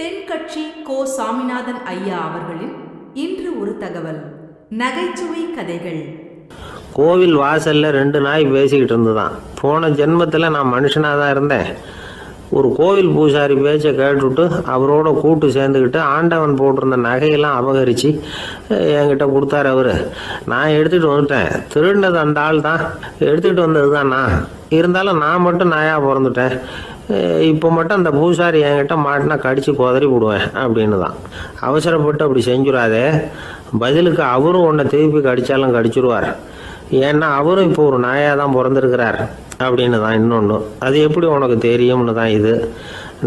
தென்கட்சி கோ சாமிநாதன் ஐயா அவர்களின் இன்று ஒரு தகவல். நகைச்சுவை கதைகள். கோவில் வாசல்ல ரெண்டு நாய் பேசிக்கிட்டு இருந்துதான். போன ஜென்மத்தில் நான் மனுஷனாக தான் இருந்தேன். ஒரு கோவில் பூசாரி பேச்சை கேட்டுவிட்டு அவரோட கூட்டு சேர்ந்துக்கிட்டு ஆண்டவன் போட்டிருந்த நகையெல்லாம் அபகரித்து என்கிட்ட கொடுத்தாரு அவர். நான் எடுத்துகிட்டு வந்துட்டேன். திருடினது அந்த ஆள் தான் எடுத்துகிட்டு வந்தது தான் நான். இருந்தாலும் நான் மட்டும் நாயாக பிறந்துட்டேன். இப்போ மட்டும் அந்த பூசாரி என்கிட்ட மாட்டினா கடிச்சு குதறி விடுவேன் அப்படின்னு தான் அவசரப்பட்டு அப்படி செஞ்சுடாதே. பதிலுக்கு அவரும் உன்னை திருப்பி கடிச்சாலும் கடிச்சிருவார். ஏன்னா அவரும் இப்போ ஒரு நாயாக தான் பிறந்திருக்கிறார் அப்படின்னு தான் இன்னொன்று அது எப்படி உனக்கு தெரியும்னு தான் இது.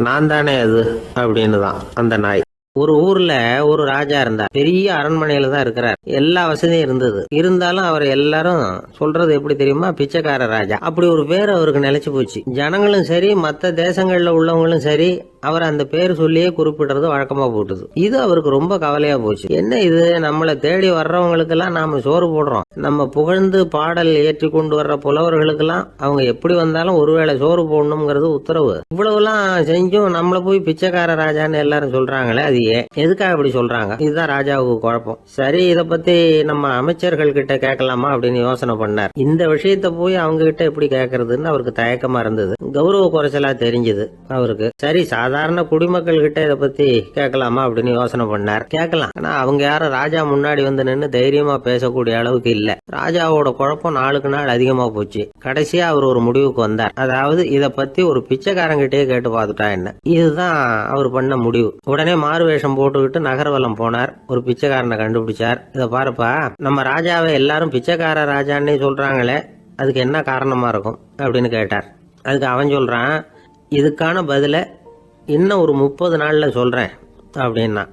நான் தானே அது அப்படின்னு தான் அந்த நாய். ஒரு ஊர்ல ஒரு ராஜா இருந்தார். பெரிய அரண்மனையில தான் இருக்கிறார். எல்லா வசதியும் இருந்தது. இருந்தாலும் அவர் எல்லாரும் சொல்றது எப்படி தெரியுமா? பிச்சைக்கார ராஜா. அப்படி ஒரு பேர் அவருக்கு நிலைச்சு போச்சு. ஜனங்களும் சரி மற்ற தேசங்கள்ல உள்ளவங்களும் சரி அவர் அந்த பேர் சொல்லியே குறிப்பிடுறது வழக்கமா போட்டுது. இது அவருக்கு ரொம்ப கவலையா போச்சு. என்ன இது? நம்மளை தேடி வர்றவங்களுக்கெல்லாம் நாம சோறு போடுறோம். நம்ம புகழ்ந்து பாடல் ஏற்றி கொண்டு வர்ற புலவர்களுக்கெல்லாம் அவங்க எப்படி வந்தாலும் ஒருவேளை சோறு போடணுங்கிறது உத்தரவு. இவ்வளவுலாம் செஞ்சும் நம்மள போய் பிச்சைக்கார ராஜான்னு எல்லாரும் சொல்றாங்களே அது ஏன் எதுக்காக இப்படி சொல்றாங்க? இதுதான் ராஜாவுக்கு குழப்பம். சரி இதை பத்தி நம்ம அமைச்சர்கள் கிட்ட கேட்கலாமா அப்படின்னு யோசனை பண்ணார். இந்த விஷயத்த போய் அவங்க கிட்ட எப்படி கேட்கறதுன்னு அவருக்கு தயக்கமா இருந்தது. கௌரவ குறைச்சலா தெரிஞ்சது அவருக்கு. சரி சாதாரண குடிமக்கள் கிட்ட இதை பத்தி கேட்கலாமா அப்படின்னு யோசனை பண்ணார். கேட்கலாம். ஆனா அவங்க யாரும் ராஜா முன்னாடி வந்து நின்று தைரியமா பேசக்கூடிய அளவுக்கு இல்ல. ராஜாவோட குழப்பம் நாளுக்கு நாள் அதிகமா போச்சு. கடைசியா அவர் ஒரு முடிவுக்கு வந்தார். அதாவது இத பத்தி ஒரு பிச்சைக்காரங்கிட்டே கேட்டு பார்த்துட்டா என்ன? இதுதான் அவர் பண்ண முடிவு. உடனே மாறு வேஷம் போட்டுக்கிட்டு நகர்வலம் போனார். ஒரு பிச்சைக்காரனை கண்டுபிடிச்சார். இத பாருப்பா நம்ம ராஜாவை எல்லாரும் பிச்சைக்கார ராஜான்னே சொல்றாங்களே அதுக்கு என்ன காரணமா இருக்கும்? அப்படின்னு கேட்டார். அதுக்கு அவன் சொல்றான் இதுக்கான பதில இன்னும் ஒரு முப்பது நாளில் சொல்கிறேன் அப்படின்னா.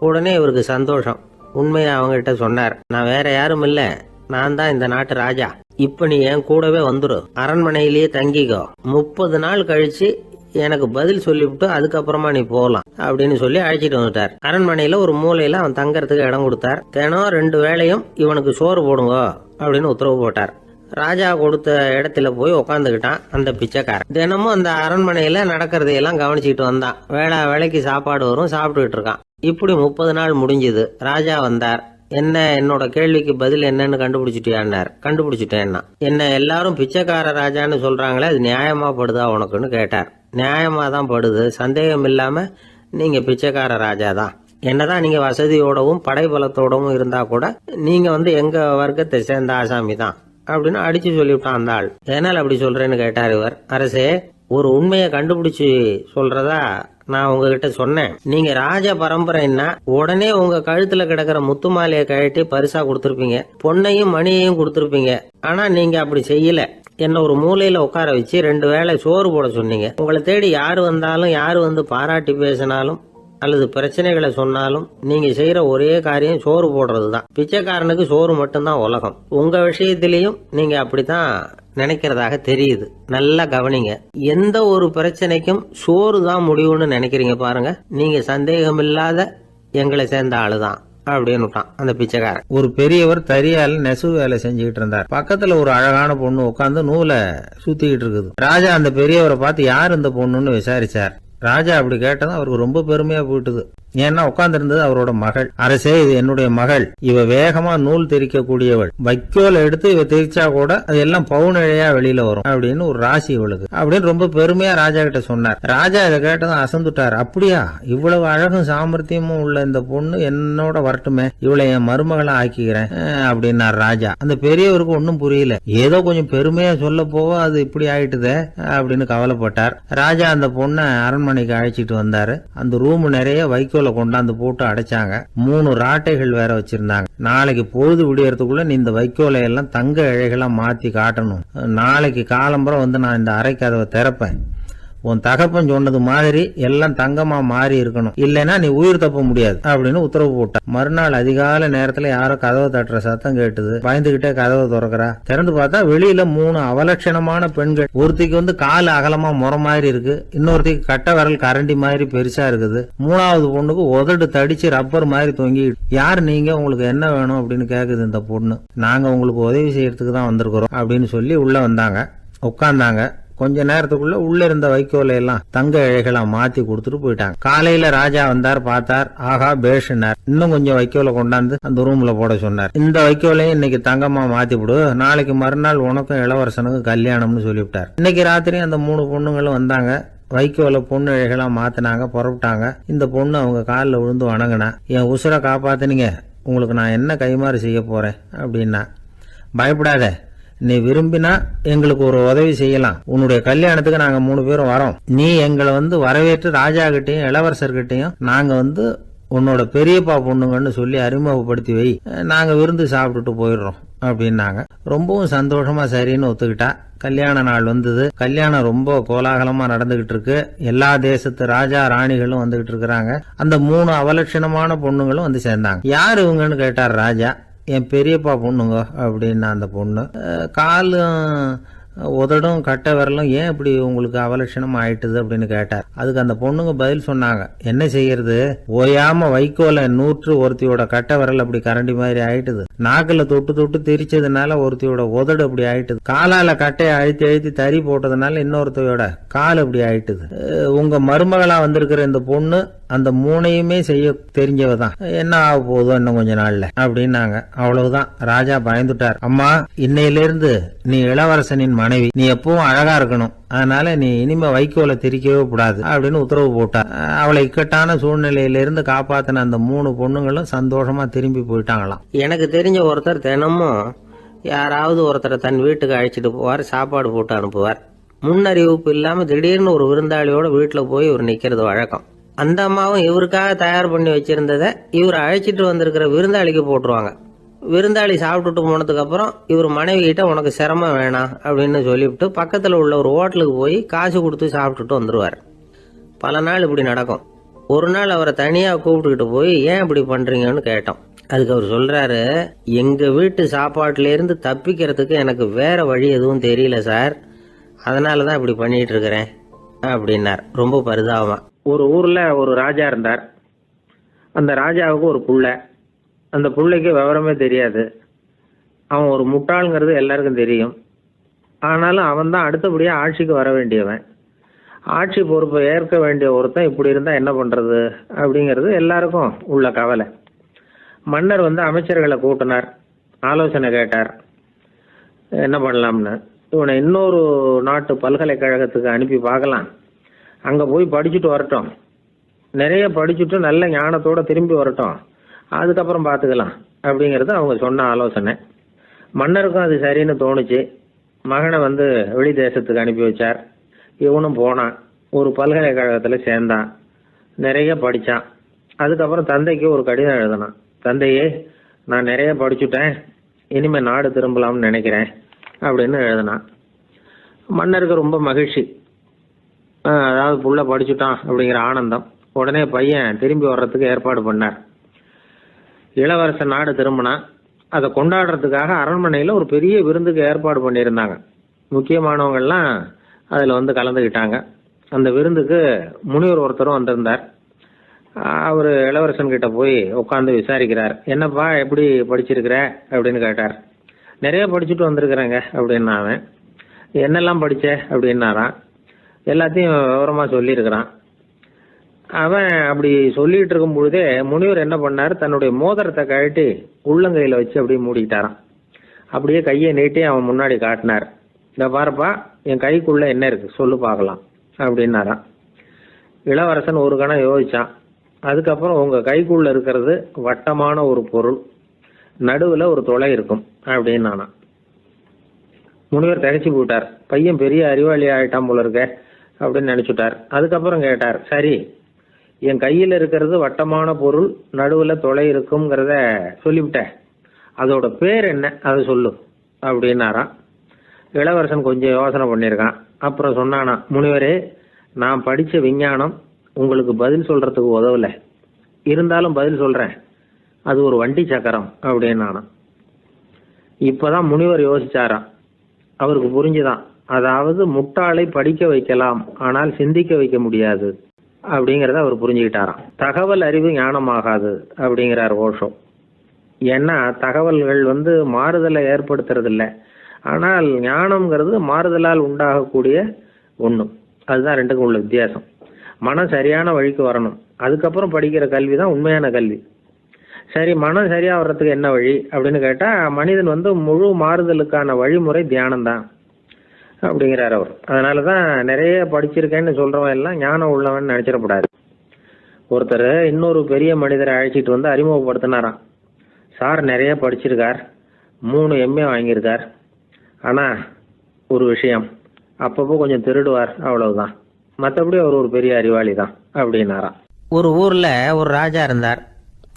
உடனே இவருக்கு சந்தோஷம். உண்மையை அவங்ககிட்ட சொன்னார். நான் வேற யாரும் இல்லை. நான் தான் இந்த நாட்டு ராஜா. இப்போ நீ என் கூடவே வந்துடும் அரண்மனையிலேயே தங்கிக்கோ. முப்பது நாள் கழிச்சு எனக்கு பதில் சொல்லிவிட்டு அதுக்கப்புறமா நீ போகலாம் அப்படின்னு சொல்லி அழைச்சிட்டு வந்துட்டார். அரண்மனையில ஒரு மூலையில அவன் தங்கறதுக்கு இடம் கொடுத்தார். தினம் ரெண்டு வேளையும் இவனுக்கு சோறு போடுங்க அப்படின்னு உத்தரவு போட்டார். ராஜா கொடுத்த இடத்துல போய் உக்காந்துக்கிட்டான் அந்த பிச்சைக்காரன். தினமும் அந்த அரண்மனையில நடக்கிறதையெல்லாம் கவனிச்சுட்டு வந்தான். வேளா வேலைக்கு சாப்பாடு வரும் சாப்பிட்டுக்கிட்டு இருக்கான். இப்படி முப்பது நாள் முடிஞ்சுது. ராஜா வந்தார். என்ன என்னோட கேள்விக்கு பதில் என்னன்னு கண்டுபிடிச்சிட்டியான்னார். கண்டுபிடிச்சிட்டேன்னா. என்ன எல்லாரும் பிச்சைக்கார ராஜான்னு சொல்றாங்களே அது நியாயமா படுதா உனக்குன்னு கேட்டார். நியாயமா தான் படுது. சந்தேகம் இல்லாம நீங்க பிச்சைக்கார ராஜா தான். என்னதான் நீங்க வசதியோடவும் படைபலத்தோடவும் இருந்தா கூட நீங்க வந்து எங்க வர்க்கத்தை சேர்ந்த ஆசாமி தான். அப்படின்னு அடிச்சு சொல்லிவிட்டான் அந்த ஆள். ஏனால் அப்படி சொல்றேன்னு கேட்டார் இவர். அரசே ஒரு உண்மையை கண்டுபிடிச்சு சொல்றதா நான் உங்ககிட்ட சொன்னேன். நீங்க ராஜ பரம்பரைன்னா உடனே உங்க கழுத்துல கிடக்கிற முத்து மாலையை கழட்டி பரிசா கொடுத்துருப்பீங்க. பொண்ணையும் மணியையும் கொடுத்துருப்பீங்க. ஆனா நீங்க அப்படி செய்யல. என்ன ஒரு மூலையில உட்கார வச்சு ரெண்டு வேளை சோறு போட சொன்னீங்க. உங்களை தேடி யாரு வந்தாலும் யாரு வந்து பாராட்டி பேசினாலும் அல்லது பிரச்சனைகளை சொன்னாலும் நீங்க செய்யற ஒரே காரியம் சோறு போடுறது தான் பிச்சைக்காரனுக்கு சோறு மட்டும்தான் உலகம். உங்க விஷயத்திலையும் நீங்க அப்படித்தான் நினைக்கிறதாக தெரியுது. நல்லா கவனிங்க. எந்த ஒரு பிரச்சனைக்கும் சோறு தான் முடிவுன்னு நினைக்கிறீங்க பாருங்க. நீங்க சந்தேகம் இல்லாத எங்களை சேர்ந்த ஆளுதான் அப்படின்னு விட்டான் அந்த பிச்சைக்காரன். ஒரு பெரியவர் தறியால நெசவு வேலை செஞ்சுக்கிட்டு இருந்தார். பக்கத்துல ஒரு அழகான பொண்ணு உட்காந்து நூலை சுத்திக்கிட்டு இருக்குது. ராஜா அந்த பெரியவரை பார்த்து யார் இந்த பொண்ணுன்னு விசாரிச்சார்? ராஜா அப்படி கேட்டதும் அவருக்கு ரொம்ப பெருமையாக போயிட்டுது. ஏன்னா உட்கார்ந்திருந்தது அவரோட மகள். அரசே இது என்னுடைய மகள். இவ வேகமா நூல் தெரிக்கக்கூடியவள் வைக்கோல எடுத்து இவ தெரிச்சா கூட அது எல்லாம் பவுனிழையா வெளியில வரும் அப்படின்னு ஒரு ராசி இவளுக்கு. அப்படின்னு ரொம்ப பெருமையா ராஜா கிட்ட சொன்னார். ராஜா இதை கேட்டதும் அசந்துட்டார். அப்படியா? இவ்வளவு அழகும் சாமர்த்தியமும் உள்ள இந்த பொண்ணு என்னோட வரட்டுமே. இவளை என் மருமகளா ஆக்கிக்கிறேன் அப்படின்னார் ராஜா. அந்த பெரியவருக்கு ஒன்னும் புரியல. ஏதோ கொஞ்சம் பெருமையா சொல்ல போக அது இப்படி ஆயிட்டுதே அப்படின்னு கவலைப்பட்டார். ராஜா அந்த பொண்ணை அரண்மனைக்கு அழைச்சிட்டு வந்தாரு. அந்த ரூம் நிறைய வைக்கோல் கொண்டாந்து போட்டு அடைச்சாங்க. மூணு ராட்டைகள் வேற வச்சிருந்தாங்க. நாளைக்கு பொழுது விடியறதுக்குள்ள நீ இந்த வைக்கோலை எல்லாம் தங்க இழைகளா மாத்தி காட்டணும். நாளைக்கு காலம்பரம் வந்து நான் இந்த அறை கதவை திறப்பேன். உன் தகப்பன் சொன்னது மாதிரி எல்லாம் தங்கமா மாறி இருக்கணும். இல்லைன்னா நீ உயிர் தப்ப முடியாது அப்படின்னு உத்தரவு போட்டான். மறுநாள் அதிகால நேரத்துல யாரோ கதவை தட்டுற சத்தம் கேட்டுது. பயந்துகிட்டே கதவை திறக்கிறா. திறந்து பார்த்தா வெளியில மூணு அவலட்சணமான பெண்கள். ஒருத்திக்கு வந்து கால் அகலமா முறை மாதிரி இருக்கு. இன்னொருத்திக்கு கட்ட விரல் கரண்டி மாதிரி பெருசா இருக்குது. மூணாவது பொண்ணுக்கு உதடு தடிச்சு ரப்பர் மாதிரி தொங்கிட்டு யார் நீங்க? உங்களுக்கு என்ன வேணும்? அப்படின்னு கேக்குது இந்த பொண்ணு. நாங்க உங்களுக்கு உதவி செய்யறதுக்கு தான் வந்திருக்கிறோம் அப்படின்னு சொல்லி உள்ள வந்தாங்க. உட்காந்தாங்க கொஞ்ச நேரத்துக்குள்ள உள்ள இருந்த வைக்கோலை எல்லாம் தங்க இழைகளா மாத்தி கொடுத்துட்டு போயிட்டாங்க. காலையில ராஜா வந்தார் பார்த்தார் ஆஹா பேஷுனார். இன்னும் கொஞ்சம் வைக்கோலை கொண்டாந்து அந்த ரூம்ல போட சொன்னார். இந்த வைக்கோலையும் இன்னைக்கு தங்கமா மாத்தி விடு நாளைக்கு மறுநாள் உனக்கும் இளவரசனுக்கும் கல்யாணம்னு சொல்லிவிட்டார். இன்னைக்கு ராத்திரி அந்த மூணு பொண்ணுங்களும் வந்தாங்க. வைக்கோல பொண்ணு இழைகளாக மாத்தினாங்க புறப்பட்டாங்க. இந்த பொண்ணு அவங்க காலில் விழுந்து வணங்கினா என் உசுரை காப்பாத்தினீங்க. உங்களுக்கு நான் என்ன கைமாறு செய்ய போறேன்? அப்படின்னா பயப்படாத. நீ விரும்பினா எங்களுக்கு ஒரு உதவி செய்யலாம். உன்னுடைய கல்யாணத்துக்கு நாங்க மூணு பேரும் வரோம். நீ எங்களை வந்து வரவேற்று ராஜா கிட்டையும் இளவரசர்கிட்டையும் நாங்க வந்து உன்னோட பெரியப்பா பொண்ணுங்கன்னு சொல்லி அறிமுகப்படுத்தி வை. நாங்க விருந்து சாப்பிட்டுட்டு போயிடுறோம் அப்படின்னாங்க. ரொம்பவும் சந்தோஷமா சரின்னு ஒத்துக்கிட்டா. கல்யாண நாள் வந்தது. கல்யாணம் ரொம்ப கோலாகலமா நடந்துகிட்டு இருக்கு. எல்லா தேசத்து ராஜா ராணிகளும் வந்துகிட்டு இருக்கிறாங்க. அந்த மூணு அவலட்சணமான பொண்ணுங்களும் வந்து சேர்ந்தாங்க. யார் இவங்கன்னு கேட்டார் ராஜா? என் பெரியப்பா பொண்ணுங்க அப்படின்னா அந்த பொண்ணு காலும் உதடும் கட்டை விரலும் ஏன் இப்படி உங்களுக்கு அவலட்சணம் ஆயிட்டுது அப்படின்னு கேட்டார். அதுக்கு அந்த பொண்ணுங்க பதில் சொன்னாங்க. என்ன செய்யறது? ஓயாம வைக்கோல நூற்று ஒருத்தியோட கட்டை விரல் அப்படி கரண்டி மாதிரி ஆயிட்டுது. நாக்கில் தொட்டு தொட்டு திரிச்சதுனால ஒருத்தியோட உதடு அப்படி ஆயிட்டுது. காலால கட்டையை அழுத்தி அழுத்தி தறி போட்டதுனால இன்னொருத்தையோட கால் அப்படி ஆயிட்டுது. உங்க மருமகளா வந்திருக்கிற இந்த பொண்ணு அந்த மூணையுமே செய்ய தெரிஞ்சவ தான். என்ன ஆக போகுதோ இன்னும் கொஞ்ச நாள்ல அப்படின்னாங்க. அவ்வளவுதான். ராஜா பயந்துட்டார். அம்மா இன்னையிலிருந்து நீ இளவரசனின் மனைவி. நீ எப்பவும் அழகா இருக்கணும். அதனால நீ இனிமே வைக்கோலை திரிக்கவே கூடாது அப்படின்னு உத்தரவு போட்டார். அவளை இக்கட்டான சூழ்நிலையிலிருந்து காப்பாத்தின அந்த மூணு பொண்ணுங்களும் சந்தோஷமா திரும்பி போயிட்டாங்களாம். எனக்கு தெரிஞ்ச ஒருத்தர் தினமும் யாராவது ஒருத்தரை தன் வீட்டுக்கு அழைச்சிட்டு போவார் சாப்பாடு போட்டு அனுப்புவார். முன்னறிவிப்பு இல்லாம திடீர்னு ஒரு விருந்தாளியோட வீட்டுல போய் ஒரு நிக்கிறது வழக்கம். அந்த அம்மாவும் இவருக்காக தயார் பண்ணி வச்சிருந்ததை இவர் அழைச்சிட்டு வந்திருக்கிற விருந்தாளிக்கு போட்டுருவாங்க. விருந்தாளி சாப்பிட்டுட்டு போனதுக்கப்புறம் இவர் மனைவி கிட்ட உனக்கு சிரமம் வேணாம் அப்படின்னு சொல்லிவிட்டு பக்கத்தில் உள்ள ஒரு ஹோட்டலுக்கு போய் காசு கொடுத்து சாப்பிட்டுட்டு வந்துடுவார் பல நாள் இப்படி நடக்கும். ஒரு நாள் அவரை தனியாக கூப்பிட்டுக்கிட்டு போய் ஏன் இப்படி பண்ணுறீங்கன்னு கேட்டோம். அதுக்கு அவர் சொல்கிறாரு எங்கள் வீட்டு சாப்பாட்டிலேருந்து தப்பிக்கிறதுக்கு எனக்கு வேறு வழி எதுவும் தெரியல சார். அதனால தான் இப்படி பண்ணிகிட்டு இருக்கிறேன் அப்படின்னார். ரொம்ப பரிதாபமாக ஒரு ஊரில் ஒரு ராஜா இருந்தார். அந்த ராஜாவுக்கு ஒரு புள்ள. அந்த பிள்ளைக்கு விவரமே தெரியாது. அவன் ஒரு முட்டாளுங்கிறது எல்லாருக்கும் தெரியும். ஆனாலும் அவன் தான் அடுத்தபடியாக ஆட்சிக்கு வர வேண்டியவன். ஆட்சி பொறுப்பை ஏற்க வேண்டிய ஒருத்தன் இப்படி இருந்தால் என்ன பண்ணுறது அப்படிங்கிறது எல்லாருக்கும் உள்ள கவலை. மன்னர் வந்து அமைச்சர்களை கூட்டினார். ஆலோசனை கேட்டார். என்ன பண்ணலாம்னு. இவனை இன்னொரு நாட்டு பல்கலைக்கழகத்துக்கு அனுப்பி பார்க்கலாம். அங்கே போய் படிச்சுட்டு வரட்டும். நிறைய படிச்சுட்டு நல்ல ஞானத்தோட திரும்பி வரட்டும். அதுக்கப்புறம் பார்த்துக்கலாம் அப்படிங்கிறது அவங்க சொன்ன ஆலோசனை. மன்னருக்கும் அது சரின்னு தோணுச்சு. மகனை வந்து வெளி தேசத்துக்கு அனுப்பி வச்சார். இவனும் போனான். ஒரு பல்கலைக்கழகத்தில் சேர்ந்தான். நிறைய படித்தான் அதுக்கப்புறம் தந்தைக்கு ஒரு கடிதம் எழுதினான். தந்தையே நான் நிறைய படிச்சுட்டேன். இனிமேல் நாடு திரும்பலாம்னு நினைக்கிறேன் அப்படின்னு எழுதினான். மன்னருக்கு ரொம்ப மகிழ்ச்சி. அதாவது புள்ள படிச்சுட்டான் அப்படிங்கிற ஆனந்தம். உடனே பையன் திரும்பி வர்றதுக்கு ஏற்பாடு பண்ணார். இளவரசன் நாடு திரும்பினான். அதை கொண்டாடுறதுக்காக அரண்மனையில் ஒரு பெரிய விருந்துக்கு ஏற்பாடு பண்ணியிருந்தாங்க. முக்கியமானவங்கள்லாம் அதில் வந்து கலந்துக்கிட்டாங்க அந்த விருந்துக்கு முனிவர் ஒருத்தரும் வந்திருந்தார். அவர் இளவரசன் கிட்ட போய் உட்காந்து விசாரிக்கிறார். என்னப்பா எப்படி படிச்சிருக்கிற? அப்படின்னு கேட்டார். நிறைய படிச்சுட்டு வந்திருக்கிறேங்க அப்படின்னா அவன் என்னெல்லாம் படித்த அப்படின்னாரான் எல்லாத்தையும் விவரமாக சொல்லியிருக்கிறான். அவன் அப்படி சொல்லிட்டு இருக்கும் பொழுதே முனிவர் என்ன பண்ணார்? தன்னுடைய மோதிரத்தை கழட்டி உள்ளங்கையில் வச்சு அப்படியே மூடிக்கிட்டாரான் அப்படியே கையை நீட்டி அவன் முன்னாடி காட்டினார். இந்த பாருப்பா என் கைக்குள்ள என்ன இருக்கு? சொல்லு பார்க்கலாம். அப்படின்னாராம். இளவரசன் ஒரு கணம் யோசிச்சான். அதுக்கப்புறம் உங்க கைக்குள்ள இருக்கிறது வட்டமான ஒரு பொருள். நடுவில் ஒரு தொலை இருக்கும். அப்படின்னு முனிவர் தகச்சு போயிட்டார். பையன் பெரிய அறிவாளி ஆயிட்டான் போல இருக்க. அப்படின்னு நினைச்சுட்டார். அதுக்கப்புறம் கேட்டார் சரி என் கையில் இருக்கிறது வட்டமான பொருள் நடுவில் தொலை இருக்குங்கிறத சொல்லிவிட்டேன். அதோட பேர் என்ன அதை சொல்லு அப்படின்னாராம். இளவரசன் கொஞ்சம் யோசனை பண்ணியிருக்கான். அப்புறம் சொன்னானா முனிவரே நான் படித்த விஞ்ஞானம் உங்களுக்கு பதில் சொல்கிறதுக்கு உதவலை. இருந்தாலும் பதில் சொல்கிறேன் அது ஒரு வண்டி சக்கரம் அப்படின்னானா இப்போதான் முனிவர் யோசிச்சாராம். அவருக்கு புரிஞ்சுதான். அதாவது முட்டாளை படிக்க வைக்கலாம் ஆனால் சிந்திக்க வைக்க முடியாது அப்படிங்கிறத அவர் புரிஞ்சுக்கிட்டாராம். தகவல் அறிவு ஞானமாகாது அப்படிங்கிறார் ஓஷோ. ஏன்னா தகவல்கள் வந்து மாறுதலை ஏற்படுத்துறது இல்லை ஆனால் ஞானம்ங்கிறது மாறுதலால் உண்டாகக்கூடிய ஒன்று அதுதான் ரெண்டுக்கும் உள்ள வித்தியாசம். மனம் சரியான வழிக்கு வரணும். அதுக்கப்புறம் படிக்கிற கல்வி தான் உண்மையான கல்வி. சரி மனம் சரியாக வர்றதுக்கு என்ன வழி? அப்படின்னு கேட்டால் மனிதன் வந்து முழு மாறுதலுக்கான வழிமுறை தியானம் தான் அப்படிங்கிறார் அவர். அதனால தான் நிறைய படிச்சிருக்கேன்னு சொல்றவன் எல்லாம் ஞானம் உள்ளவன் நினைச்சிடக்கூடாது. ஒருத்தர் இன்னொரு பெரிய மனிதரை அழைச்சிட்டு வந்து அறிமுகப்படுத்தினாராம். சார் நிறைய படிச்சிருக்கார். மூணு எம்ஏ வாங்கியிருக்கார். ஆனால் ஒரு விஷயம். அப்பப்போ கொஞ்சம் திருடுவார் அவ்வளவுதான். மற்றபடி அவர் ஒரு பெரிய அறிவாளி தான் அப்படின்னாராம். ஒரு ஊரில் ஒரு ராஜா இருந்தார்.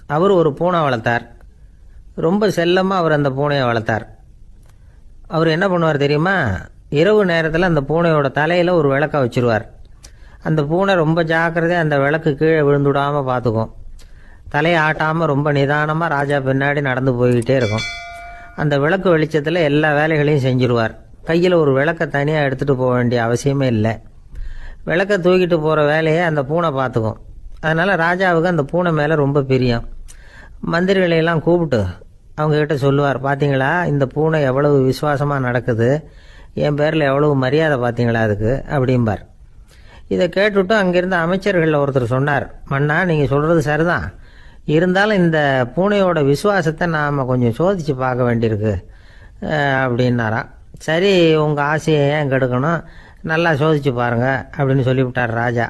அவர் ஒரு பூனை வளர்த்தார். ரொம்ப செல்லமாக அவர் அந்த பூனையை வளர்த்தார். அவர் என்ன பண்ணுவார் தெரியுமா? இரவு நேரத்தில் அந்த பூனையோட தலையில் ஒரு விளக்க வச்சிருவார். அந்த பூனை ரொம்ப ஜாக்கிரதையாக அந்த விளக்கு கீழே விழுந்துடாமல் பார்த்துக்கும் தலையை ஆட்டாமல் ரொம்ப நிதானமாக ராஜா பின்னாடி நடந்து போய்கிட்டே இருக்கும். அந்த விளக்கு வெளிச்சத்தில் எல்லா வேலைகளையும் செஞ்சுருவார். கையில் ஒரு விளக்கை தனியாக எடுத்துகிட்டு போக வேண்டிய அவசியமே இல்லை. விளக்க தூக்கிட்டு போகிற வேலையை அந்த பூனை பார்த்துக்கும் அதனால் ராஜாவுக்கு அந்த பூனை மேலே ரொம்ப பிரியம். மந்திரிகளையெல்லாம் கூப்பிட்டு அவங்கக்கிட்ட சொல்லுவார் பார்த்தீங்களா இந்த பூனை எவ்வளவு விசுவாசமாக நடக்குது? என் பேரில் எவ்வளவு மரியாதை பார்த்தீங்களா அதுக்கு? அப்படிம்பார். இதை கேட்டுவிட்டு அங்கிருந்த அமைச்சர்களில் ஒருத்தர் சொன்னார் மன்னா நீங்கள் சொல்கிறது சரிதான். இருந்தாலும் இந்த பூனையோட விசுவாசத்தை நாம் கொஞ்சம் சோதித்து பார்க்க வேண்டியிருக்கு. அப்படின்னாராம். சரி உங்கள் ஆசையை ஏன் கெடுக்கணும்? நல்லா சோதிச்சு பாருங்கள் அப்படின்னு சொல்லிவிட்டார் ராஜா.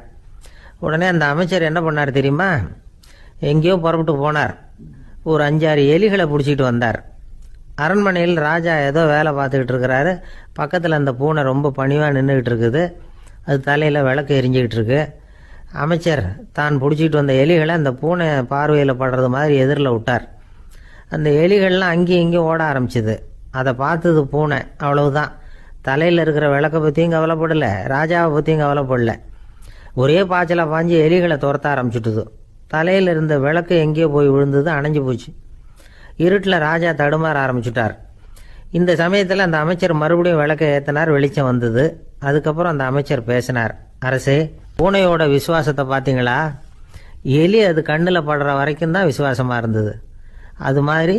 உடனே அந்த அமைச்சர் என்ன பண்ணார் தெரியுமா? எங்கேயோ புறப்பட்டு போனார். ஒரு அஞ்சாறு எலிகளை பிடிச்சிட்டு வந்தார். அரண்மனையில் ராஜா ஏதோ வேலை பார்த்துக்கிட்டு இருக்கிறாரு. பக்கத்தில் அந்த பூனை ரொம்ப பணிவாக நின்றுக்கிட்டு இருக்குது. அது தலையில் விளக்கு எரிஞ்சிக்கிட்டு இருக்கு. அமைச்சர் தான் பிடிச்சிட்டு வந்த எலிகளை அந்த பூனை பார்வையில் படுறது மாதிரி எதிரில் விட்டார். அந்த எலிகள்லாம் அங்கேயும் இங்கேயும் ஓட ஆரம்பிச்சுது. அதை பார்த்தது பூனை. அவ்வளவுதான். தலையில் இருக்கிற விளக்க பற்றியும் கவலைப்படலை. ராஜாவை பற்றியும் கவலைப்படல. ஒரே பாய்ச்சலாக பாஞ்சு எலிகளை துரத்த ஆரம்பிச்சுட்டுது. தலையில் இருந்த விளக்கு எங்கேயோ போய் விழுந்தது அணைஞ்சு போச்சு. இருட்டில் ராஜா தடுமாற ஆரம்பிச்சுட்டார். இந்த சமயத்தில் அந்த அமைச்சர் மறுபடியும் விளக்க ஏற்றினார் வெளிச்சம் வந்தது. அதுக்கப்புறம் அந்த அமைச்சர் பேசினார். அரசு பூனையோட விசுவாசத்தை பார்த்தீங்களா எலி அது கண்ணில் படுற வரைக்கும் தான் விசுவாசமாக இருந்தது. அது மாதிரி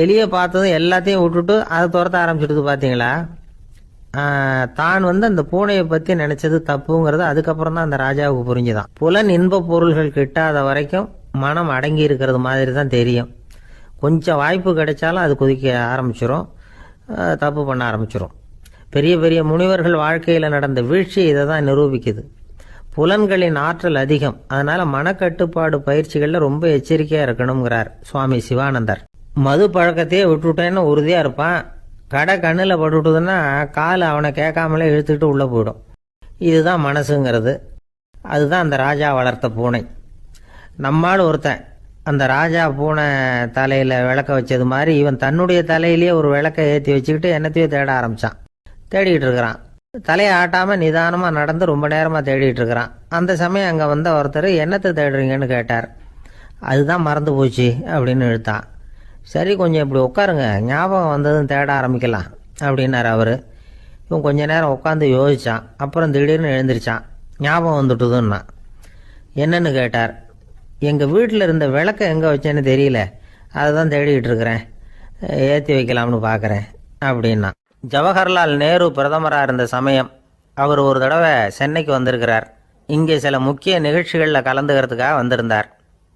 எலியை பார்த்ததும் எல்லாத்தையும் விட்டுட்டு அதை துரத்த ஆரம்பிச்சிடுது பார்த்தீங்களா தான் வந்து அந்த பூனையை பற்றி நினச்சது தப்புங்கிறது அதுக்கப்புறம் தான் அந்த ராஜாவுக்கு புரிஞ்சுதான். புலன் இன்ப பொருள்கள் கிட்டாத வரைக்கும் மனம் அடங்கி இருக்கிறது மாதிரி தான் தெரியும். கொஞ்சம் வாய்ப்பு கிடைச்சாலும் அது குதிக்க ஆரம்பிச்சிடும் தப்பு பண்ண ஆரம்பிச்சிடும் பெரிய பெரிய முனிவர்கள் வாழ்க்கையில் நடந்த வீழ்ச்சி இதை தான் நிரூபிக்குது. புலன்களின் ஆற்றல் அதிகம். அதனால் மனக்கட்டுப்பாடு பயிற்சிகளில் ரொம்ப எச்சரிக்கையாக இருக்கணுங்கிறார் சுவாமி சிவானந்தர். மது பழக்கத்தையே விட்டுவிட்டேன்னு உறுதியாக இருப்பான். கடை கண்ணில் பட்டுவிட்டதுன்னா கால் அவனை கேட்காமலே இழுத்துக்கிட்டு உள்ளே போயிடும். இதுதான் மனசுங்கிறது. அதுதான் அந்த ராஜா வளர்த்த பூனை. நம்மால் ஒருத்தன் அந்த ராஜா பூனை தலையில் விளக்க வச்சது மாதிரி இவன் தன்னுடைய தலையிலேயே ஒரு விளக்கை ஏற்றி வச்சுக்கிட்டு என்னத்தையோ தேட ஆரம்பித்தான் தேடிக்கிட்டு இருக்கிறான். தலையை ஆட்டாமல் நிதானமாக நடந்து ரொம்ப நேரமாக தேடிட்டு இருக்கிறான். அந்த சமயம் அங்கே வந்த ஒருத்தர் என்னத்தை தேடுறீங்கன்னு கேட்டார். அதுதான் மறந்து போச்சு அப்படின்னு இழுத்தான். சரி கொஞ்சம் இப்படி உட்காருங்க. ஞாபகம் வந்ததும் தேட ஆரம்பிக்கலாம் அப்படின்னார் அவர். இவன் கொஞ்ச நேரம் உட்காந்து யோசித்தான் அப்புறம் திடீர்னு எழுந்திரிச்சான். ஞாபகம் வந்துட்டுதுன்னா என்னன்னு கேட்டார். எங்கள் வீட்டில் இருந்த விளக்கை எங்கே வச்சேன்னு தெரியல. அதை தான் தேடிக்கிட்டு இருக்கிறேன் ஏற்றி வைக்கலாம்னு பார்க்குறேன் அப்படின்னா. ஜவஹர்லால் நேரு பிரதமராக இருந்த சமயம் அவர் ஒரு தடவை சென்னைக்கு வந்திருக்கிறார். இங்கே சில முக்கிய நிகழ்ச்சிகளில் கலந்துக்கிறதுக்காக வந்திருந்தார்.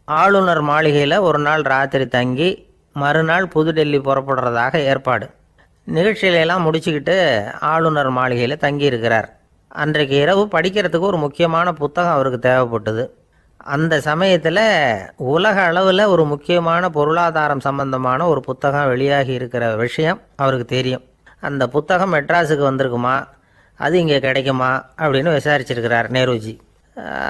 ஆளுநர் மாளிகையில் ஒரு நாள் ராத்திரி தங்கி மறுநாள் புதுடெல்லி புறப்படுறதாக ஏற்பாடு. நிகழ்ச்சியில எல்லாம் முடிச்சுக்கிட்டு ஆளுநர் மாளிகையில் தங்கியிருக்கிறார். அன்றைக்கு இரவு படிக்கிறதுக்கு ஒரு முக்கியமான புத்தகம் அவருக்கு தேவைப்பட்டது. அந்த சமயத்தில் உலக அளவில் ஒரு முக்கியமான பொருளாதாரம் சம்பந்தமான ஒரு புத்தகம் வெளியாகி இருக்கிற விஷயம் அவருக்கு தெரியும். அந்த புத்தகம் மெட்ராஸுக்கு வந்திருக்குமா? அது இங்கே கிடைக்குமா? அப்படின்னு விசாரிச்சிருக்கிறார் நேருஜி.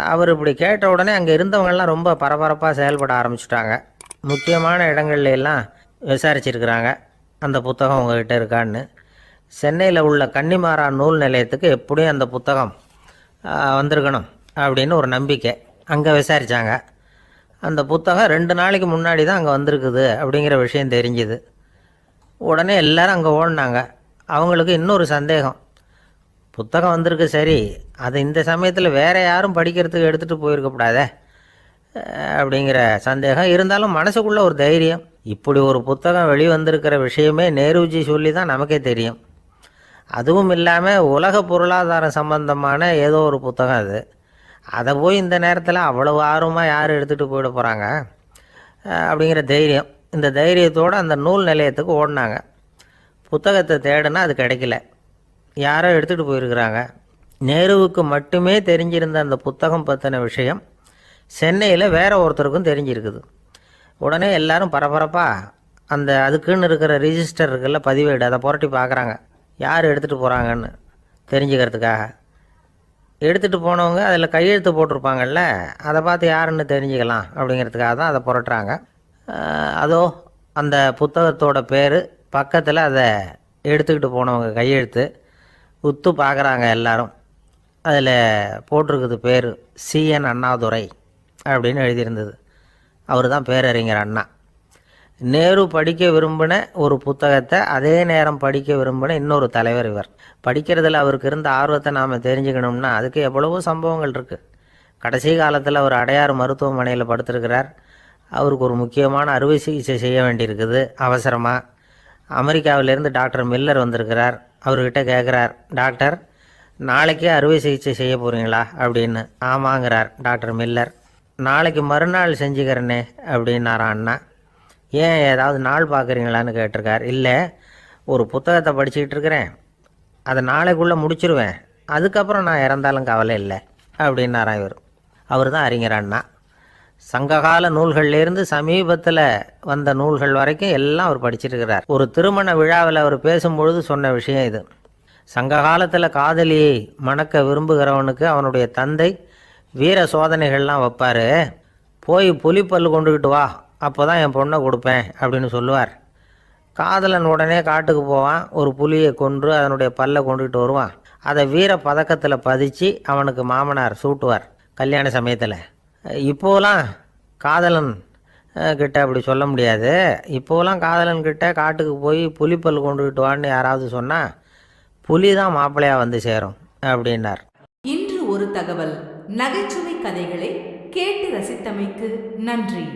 அவர் இப்படி கேட்ட உடனே அங்கே இருந்தவங்கெல்லாம் ரொம்ப பரபரப்பாக செயல்பட ஆரம்பிச்சிட்டாங்க. முக்கியமான இடங்கள்ல எல்லாம் விசாரிச்சிருக்கிறாங்க. அந்த புத்தகம் உங்ககிட்ட இருக்கான்னு. சென்னையில் உள்ள கன்னிமாரா நூல் நிலையத்துக்கு எப்படியும் அந்த புத்தகம் வந்திருக்கணும் அப்படின்னு ஒரு நம்பிக்கை. அங்கே விசாரித்தாங்க அந்த புத்தகம் ரெண்டு நாளைக்கு முன்னாடி தான் அங்கே வந்திருக்குது அப்படிங்கிற விஷயம் தெரிஞ்சுது. உடனே எல்லோரும் அங்கே ஓடினாங்க. அவங்களுக்கு இன்னொரு சந்தேகம். புத்தகம் வந்திருக்கு சரி அது இந்த சமயத்தில் வேறு யாரும் படிக்கிறதுக்கு எடுத்துகிட்டு போயிருக்கக்கூடாதே அப்படிங்கிற சந்தேகம். இருந்தாலும் மனசுக்குள்ளே ஒரு தைரியம். இப்படி ஒரு புத்தகம் வெளிவந்திருக்கிற விஷயமே நேருஜி சொல்லி தான் நமக்கே தெரியும். அதுவும் இல்லாமல் உலக பொருளாதாரம் சம்பந்தமான ஏதோ ஒரு புத்தகம் அது. அதை போய் இந்த நேரத்தில் அவ்வளவு ஆர்வமாக யார் எடுத்துகிட்டு போயிட போகிறாங்க அப்படிங்கிற தைரியம். இந்த தைரியத்தோடு அந்த நூல் நிலையத்துக்கு ஓடினாங்க. புத்தகத்தை தேடினா அது கிடைக்கல. யாரோ எடுத்துகிட்டு போயிருக்கிறாங்க. நேருவுக்கு மட்டுமே தெரிஞ்சிருந்த அந்த புத்தகம் பற்றின விஷயம் சென்னையில் வேற ஒருத்தருக்கும் தெரிஞ்சிருக்குது. உடனே எல்லாரும் பரபரப்பாக அந்த அதுக்குன்னு இருக்கிற ரிஜிஸ்டர் இருக்குல்ல பதிவேடு அதை புரட்டி பார்க்குறாங்க. யார் எடுத்துகிட்டு போகிறாங்கன்னு தெரிஞ்சுக்கிறதுக்காக. எடுத்துகிட்டு போனவங்க அதில் கையெழுத்து போட்டிருப்பாங்கல்ல அதை பார்த்து யாருன்னு தெரிஞ்சுக்கலாம் அப்படிங்கிறதுக்காக தான் அதை புரட்டுறாங்க. அதோ அந்த புத்தகத்தோட பேர் பக்கத்தில் அதை எடுத்துக்கிட்டு போனவங்க கையெழுத்து உத்து பார்க்குறாங்க எல்லாரும். அதில் போட்டிருக்குது பேர் சிஎன் அண்ணாதுரை அப்படின்னு எழுதியிருந்தது. அவர் தான் பேரறிஞர் அண்ணா. நேரு படிக்க விரும்பின ஒரு புத்தகத்தை அதே நேரம் படிக்க விரும்பின இன்னொரு தலைவர் இவர். படிக்கிறதுல அவருக்கு இருந்த ஆர்வத்தை நாம் தெரிஞ்சுக்கணும்னா அதுக்கு எவ்வளவோ சம்பவங்கள் இருக்குது கடைசி காலத்தில் அவர் அடையாறு மருத்துவமனையில் படுத்திருக்கிறார். அவருக்கு ஒரு முக்கியமான அறுவை சிகிச்சை செய்ய வேண்டியிருக்குது. அவசரமாக அமெரிக்காவிலேருந்து டாக்டர் மில்லர் வந்திருக்கிறார். அவர்கிட்ட கேட்குறார் டாக்டர் நாளைக்கே அறுவை சிகிச்சை செய்ய போகிறீங்களா அப்படின்னு. ஆமாங்கிறார் டாக்டர் மில்லர். நாளைக்கு மறுநாள் செஞ்சுக்கிறேனே அப்படின்னாரா அண்ணா. ஏன் ஏதாவது நாள் பார்க்குறீங்களான்னு கேட்டிருக்கார். இல்லை ஒரு புத்தகத்தை படிச்சுக்கிட்டு இருக்கிறேன். அதை நாளைக்குள்ளே முடிச்சிருவேன். அதுக்கப்புறம் நான் இறந்தாலும் கவலை இல்லை அப்படின்னாராம் இவர். அவர் தான் அறிஞர் அண்ணா. சங்ககால நூல்கள்லேருந்து சமீபத்தில் வந்த நூல்கள் வரைக்கும் எல்லாம் அவர் படிச்சிருக்கிறார் ஒரு திருமண விழாவில் அவர் பேசும்பொழுது சொன்ன விஷயம் இது. சங்க காலத்தில் காதலியை மணக்க விரும்புகிறவனுக்கு அவனுடைய தந்தை வீர சோதனைகள்லாம் வைப்பார். போய் புலிப்பல் கொண்டுக்கிட்டு வா அப்போ தான் என் பொண்ணை கொடுப்பேன் அப்படின்னு சொல்லுவார். காதலன் உடனே காட்டுக்கு போவான் ஒரு புலியை கொன்று அதனுடைய பல்லை கொண்டுகிட்டு வருவான். அதை வீர பதக்கத்தில் பதிச்சு அவனுக்கு மாமனார் சூட்டுவார் கல்யாண சமயத்தில். இப்போலாம் காதலன் கிட்ட அப்படி சொல்ல முடியாது. இப்போலாம் காதலன் கிட்ட காட்டுக்கு போய் புலிப்பல் கொண்டுகிட்டு வான்னு யாராவது சொன்னால் புலி தான் மாப்பிள்ளையாக வந்து சேரும் அப்படின்னார். இன்று ஒரு தகவல் நகைச்சுவை கதைகளை கேட்டு ரசித்தமைக்கு நன்றி.